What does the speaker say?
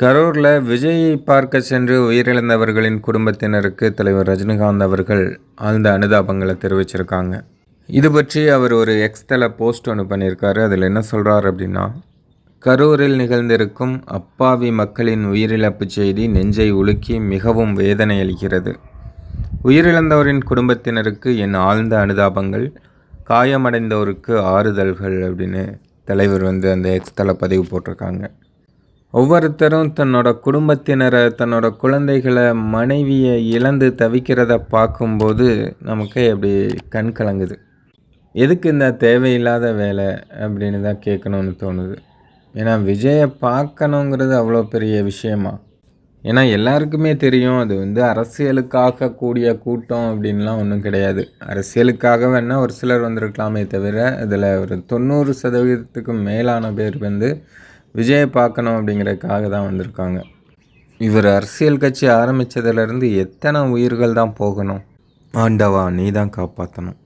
கரூரில் விஜயை பார்க்க சென்று உயிரிழந்தவர்களின் குடும்பத்தினருக்கு தலைவர் ரஜினிகாந்த் அவர்கள் ஆழ்ந்த அனுதாபங்களை தெரிவிச்சிருக்காங்க. இது பற்றி அவர் ஒரு எக்ஸ்தல போஸ்ட் ஒன்று பண்ணியிருக்காரு. அதில் என்ன சொல்கிறார் அப்படின்னா கரூரில் நிகழ்ந்திருக்கும் அப்பாவி மக்களின் உயிரிழப்பு செய்தி நெஞ்சை உலுக்கி மிகவும் வேதனை அளிக்கிறது. உயிரிழந்தவரின் குடும்பத்தினருக்கு என் ஆழ்ந்த அனுதாபங்கள் காயமடைந்தோருக்கு ஆறுதல்கள் அப்படின்னு தலைவர் வந்து அந்த எக்ஸ்தல பதிவு போட்டிருக்காங்க. ஒவ்வொருத்தரும் தன்னோட குடும்பத்தினரை தன்னோட குழந்தைகளை மனைவியை இழந்து தவிக்கிறத பார்க்கும்போது நமக்கே அப்படி கண் கலங்குது. எதுக்கு இந்த தேவையில்லாத வேலை அப்படின்னு தான் கேட்கணும்னு தோணுது. ஏன்னா விஜயை பார்க்கணுங்கிறது அவ்வளோ பெரிய விஷயமா? ஏன்னா எல்லாருக்குமே தெரியும் அது வந்து அரசியலுக்காக கூடிய கூட்டம் அப்படின்லாம் ஒன்றும் கிடையாது. அரசியலுக்காக வேணால் ஒரு சிலர் வந்திருக்கலாமே தவிர இதில் ஒரு தொண்ணூறு சதவீதத்துக்கு மேலான பேர் வந்து விஜயை பார்க்கணும் அப்படிங்கிறதுக்காக தான் வந்திருக்காங்க. இவர் அரசியல் கட்சி ஆரம்பித்ததுலேருந்து எத்தனை உயிர்கள் தான் போகணும்? ஆண்டவா நீ தான் காப்பாற்றணும்